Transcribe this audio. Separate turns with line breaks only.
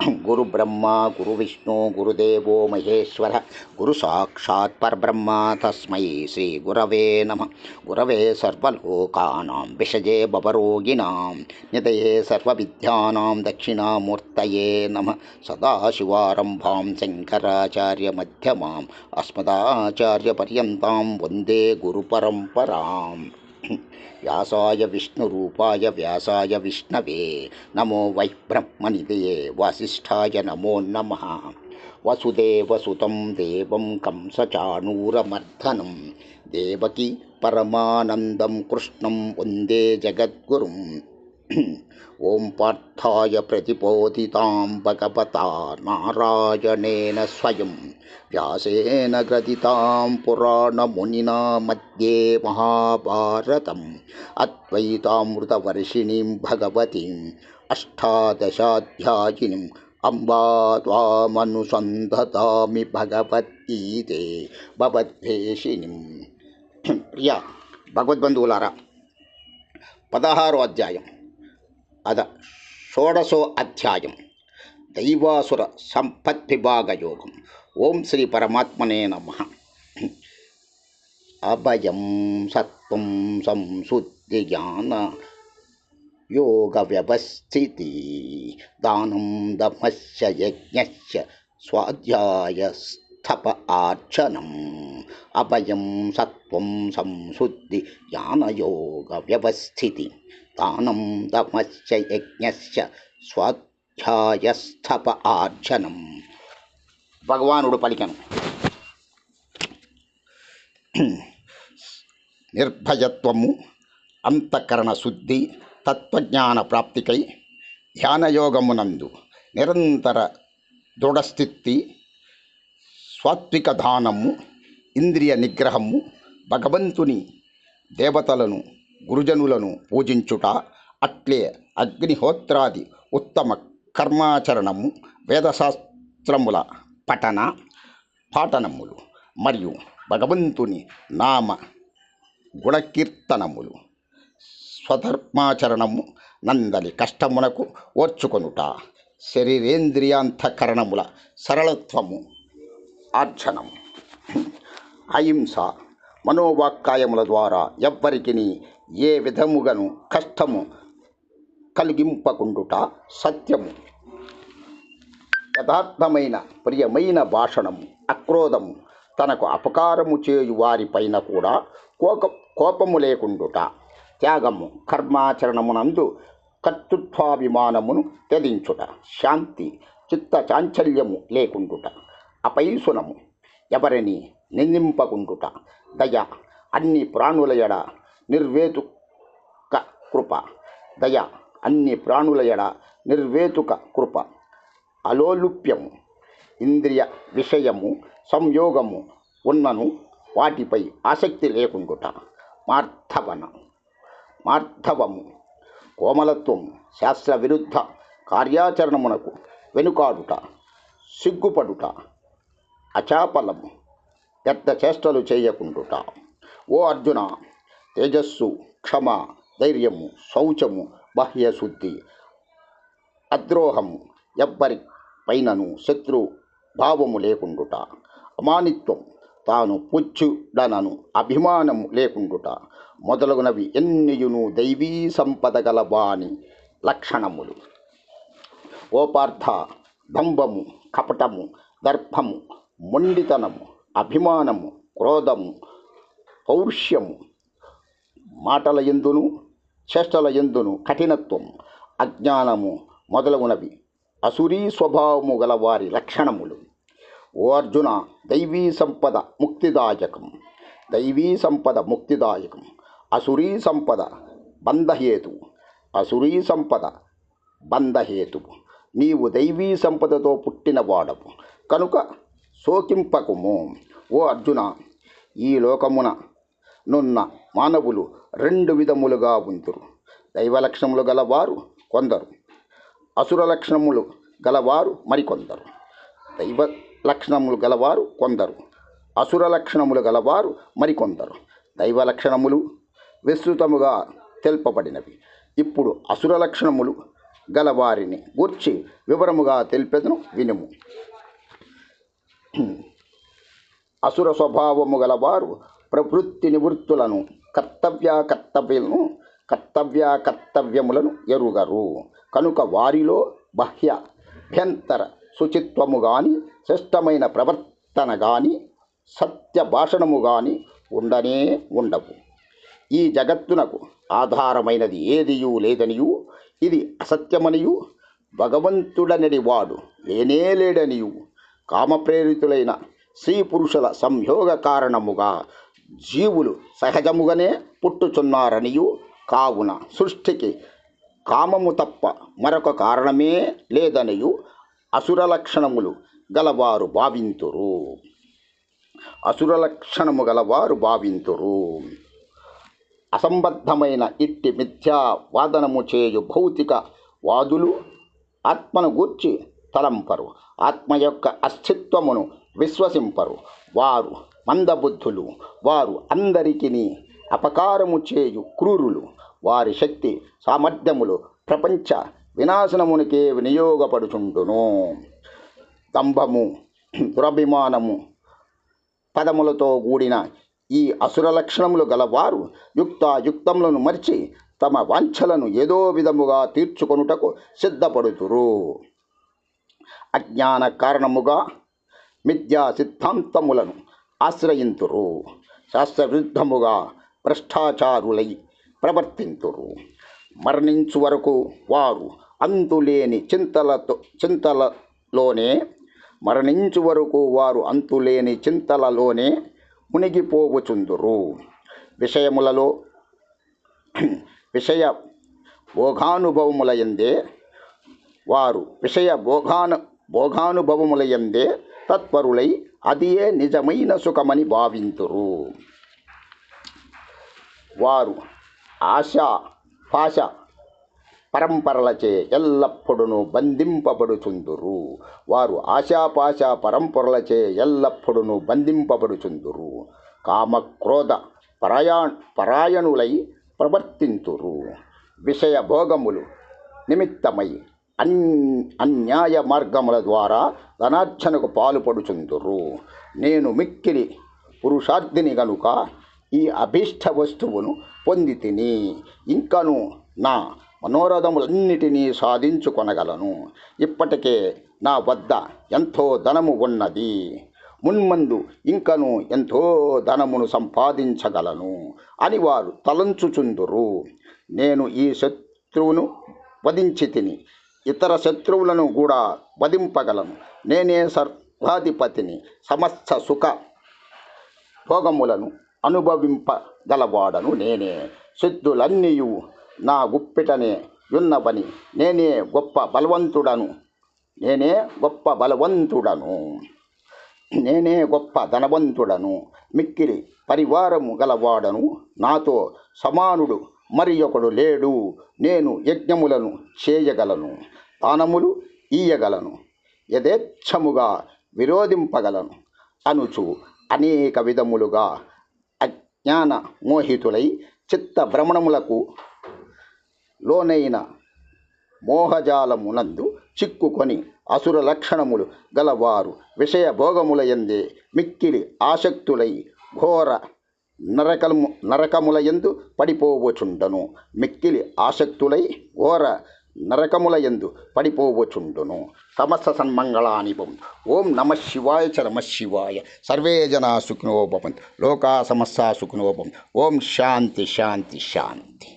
குரு பிரம்மா குரு விஷ்ணு குரு தேவோ மகேஸ்வர குரு சாட்சாத் பரபிரம்மா தஸ்மை ஸ்ரீ குரவே நம. குரவே சர்வலோகானாம் விஷஜே பவரோகிணாம் நிதயே சர்வவித்யானாம் தட்சிணாமூர்த்தயே நம. சதாசிவாரம்பாம் சங்கராச்சாரிய மத்தியமாம் அஸ்மதாச்சாரிய பரியந்தாம் வந்தே குரு பரம்பராம் వ్యాసాయ విష్ణురూపాయ వ్యాసాయ విష్ణవే. నమో వై బ్రహ్మనిదే వసిష్ఠాయ నమో నమ. వసుదేవసుతం దేవం కంసచాణూరమర్ధనం. దేవకి పరమానందం కృష్ణం వందే జగద్గురుం. ఓం పార్థాయ ప్రతిబోధితాం నారాయణేన స్వయం వ్యాసేన గ్రథితాం పురాణమునినా మధ్యే మహాభారతం అద్వైతామృతవర్షిణీం భగవతీం అష్టాదశాధ్యాయినిం అంబా త్వామనుసంధతామి భగవద్గీతే భగవద్భేషిణిం ప్రియా భగవద్బంధువులారా పదహారో అధ్యాయం. அதான் ஷோடசோ அத்தியாயம். தெய்வாசுர சம்பத் விபாக யோகம் ஓம் ஸ்ரீ பரமாத்மனே நம அபயம் சத்வம் சம்சுத்தி ஞான யோக வியவஸ்திதி. தானம் தமஸ்ய யஜ்ஞஸ்ய சுவாத்தியாய ஸ்தப ஆர்ச்சனம். அபயம் சத்வம் சம்சுத்தி ஞானயோக வியவஸ்திதி. దానం దమస్య యజ్ఞస్య స్వాధ్యాయస్థప ఆర్జనం. భగవానుడు పలికను. నిర్భయత్వము అంతఃకరణ శుద్ధి తత్వజ్ఞాన ప్రాప్తికై ధ్యానయోగమునందు నిరంతర దృఢస్థితి సాత్విక దానము ఇంద్రియ నిగ్రహము భగవంతుని దేవతలను గురుజనులను పూజించుట అట్లే అగ్నిహోత్రాది ఉత్తమ కర్మాచరణము వేదశాస్త్రముల పఠన పాఠనములు మరియు భగవంతుని నామ గుణకీర్తనములు స్వధర్మాచరణము నందలి కష్టమునకు ఓర్చుకొనుట శరీరేంద్రియాంతకరణముల సరళత్వము ఆర్చనము అహింస మనోవాక్కాయముల ద్వారా ఎవ్వరికి ఏ విధముగను కష్టము కలిగింపకుండుట సత్యము. యథార్థమైన ప్రియమైన భాషణము అక్రోధము తనకు అపకారము చేయు వారిపైన కూడా కోక కోపము లేకుండుట. త్యాగము కర్మాచరణమునందు కర్తృత్వాభిమానమును త్యజించుట. శాంతి చిత్త చాంచల్యము లేకుండుట. అపైసునము ఎవరిని నిందింపకుండుట. దయ అన్ని ప్రాణుల ఎడ నిర్వేతుక కృప దయ అన్ని ప్రాణుల ఎడ నిర్వేతుక కృప అలోలుప్యము ఇంద్రియ విషయము సంయోగము ఉన్నను వాటిపై ఆసక్తి లేకుండుట మార్ధవన మార్ధవము కోమలత్వం శాస్త్ర విరుద్ధ కార్యాచరణమునకు వెనుకాడుట సిగ్గుపడుట అచాపలము పెద్ద చేష్టలు చేయకుండుట. ఓ అర్జున తేజస్సు క్షమ ధైర్యము శౌచము బాహ్యశుద్ధి అద్రోహము ఎవ్వరి పైనను శత్రు భావము లేకుండుట అమానిత్వం తాను పుచ్చుడనను అభిమానము లేకుండుట మొదలగునవి ఎన్నియును దైవీ సంపద గల లక్షణములు. ఓపార్థ దంభము కపటము దర్భము మొండితనము అభిమానము క్రోధము పౌరుష్యము మాటల ఎందును చేష్టల ఎందును కఠినత్వం అజ్ఞానము మొదలగునవి. అసురీ స్వభావము గల వారి లక్షణములు. ఓ అర్జున దైవీ సంపద ముక్తిదాయకం. దైవీ సంపద ముక్తిదాయకం. అసురీ సంపద బంధహేతు. అసురీ సంపద బంధహేతు. నీవు దైవీ సంపదతో పుట్టిన వాడవు. కనుక శోకింపకుము. ఓ అర్జున ఈ లోకమున నున్న మానవులు రెండు విధములుగా ఉంతురు దైవ లక్షణములు గలవారు కొందరు. అసుర లక్షణములు గలవారు మరికొందరు. దైవ లక్షణములు గలవారు కొందరు. అసుర లక్షణములు గలవారు మరికొందరు. దైవ లక్షణములు విస్తృతముగా తెలుపబడినవి. ఇప్పుడు అసుర లక్షణములు గలవారిని గూర్చి వివరముగా తెలిపెదను వినుము. అసుర స్వభావము గలవారు ప్రవృత్తి నివృత్తులను కర్తవ్య కర్తవ్యలను కర్తవ్య కర్తవ్యములను ఎరుగరు. కనుక వారిలో బాహ్య భ్యంతర శుచిత్వము గాని శ్రేష్టమైన ప్రవర్తన గాని సత్య భాషణము గాని ఉండనే ఉండవు. ఈ జగత్తునకు ఆధారమైనది ఏదియు లేదనియు ఇది అసత్యమనియు భగవంతుడనడి వాడు లేనే లేడనియు కామప్రేరితులైన స్త్రీ పురుషుల సంయోగ కారణముగా జీవులు సహజముగానే పుట్టుచున్నారనియు కావున సృష్టికి కామము తప్ప మరొక కారణమే లేదనియు అసుర లక్షణములు గలవారు భావింతురు. అసుర లక్షణము గలవారు భావింతురు. అసంబద్ధమైన ఇట్టి మిథ్యా వాదనము చేయు భౌతిక వాదులు ఆత్మను గూర్చి తలంపరు. ఆత్మ యొక్క అస్తిత్వమును విశ్వసింపరు. వారు మందబుద్ధులు. వారు అందరికీ అపకారము చేయు క్రూరులు. వారి శక్తి సామర్థ్యములు ప్రపంచ వినాశనమునికే వినియోగపడుచుండును. దంభము దురభిమానము పదములతో కూడిన ఈ అసుర లక్షణములు గలవారు యుక్తాయుక్తములను మరిచి తమ వాంఛలను ఏదో విధముగా తీర్చుకొనుటకు సిద్ధపడుతురు. అజ్ఞాన కారణముగా మిథ్యా సిద్ధాంతములను ఆశ్రయింతురు. శాస్త్రవిరుద్ధముగా భ్రష్టాచారులై ప్రవర్తింతురు. మరణించు వరకు వారు అంతులేని చింతలతో చింతలలోనే మరణించు వరకు వారు అంతులేని చింతలలోనే మునిగిపోవచుందురు. విషయములలో విషయ భోగానుభవములయందే వారు విషయ భోగాను భోగానుభవములయందే తత్పరులై అదియే నిజమైన సుఖమని భావింతురు. వారు ఆశ భాష పరంపరలచే ఎల్లప్పుడూ బంధింపబడుచుందురు. వారు ఆశాపాశ పరంపరలచే ఎల్లప్పుడూ బంధింపబడుచుందురు. కామ క్రోధ పరాయా పరాయణులై ప్రవర్తింతురు. విషయ భోగములు నిమిత్తమై అన్ అన్యాయ మార్గముల ద్వారా ధనార్చనకు పాలుపడుచుందురు. నేను మిక్కిలి పురుషార్థిని గనుక ఈ అభీష్ట వస్తువును పొంది తిని ఇంకను నా మనోరథములన్నిటినీ సాధించుకొనగలను. ఇప్పటికే నా వద్ద ఎంతో ధనము ఉన్నది. మున్మందు ఇంకను ఎంతో ధనమును సంపాదించగలను అని వారు తలంచుచుందురు. నేను ఈ శత్రువును వధించి తిని ఇతర శత్రువులను కూడా వధింపగలను. నేనే సర్వాధిపతిని సమస్త సుఖ భోగములను అనుభవింపగలవాడను నేనే. సిద్ధులన్నీయు నా గుప్పిటనే యున్నవని నేనే గొప్ప బలవంతుడను. నేనే గొప్ప బలవంతుడను. నేనే గొప్ప ధనవంతుడను. మిక్కిలి పరివారము గలవాడను. నాతో సమానుడు మరి ఒకడు లేడు నేను యజ్ఞములను చేయగలను దానములు ఇయ్యగలను యథేచ్ఛముగా విరోధింపగలను అనుచు అనేక విధములుగా అజ్ఞాన మోహితులై చిత్త భ్రమణములకు లోనైన మోహజాలమునందు చిక్కుకొని అసుర లక్షణములు గలవారు విషయ భోగముల ఎందే మిక్కిలి ఆసక్తులై ఘోర నరకము నరకముల ఎందు పడిపోవచుండను మిక్కిలి ఆసక్తులై ఘోర నరకముల ఎందు పడిపోవచుండును సమస్త సన్మంగళానివం ఓం నమ శివాయ చ నమ శివాయ సర్వే జనా సుఖినోభవంతు లోకా సమస్త సుఖినోభవంతు ఓం శాంతి శాంతి శాంతి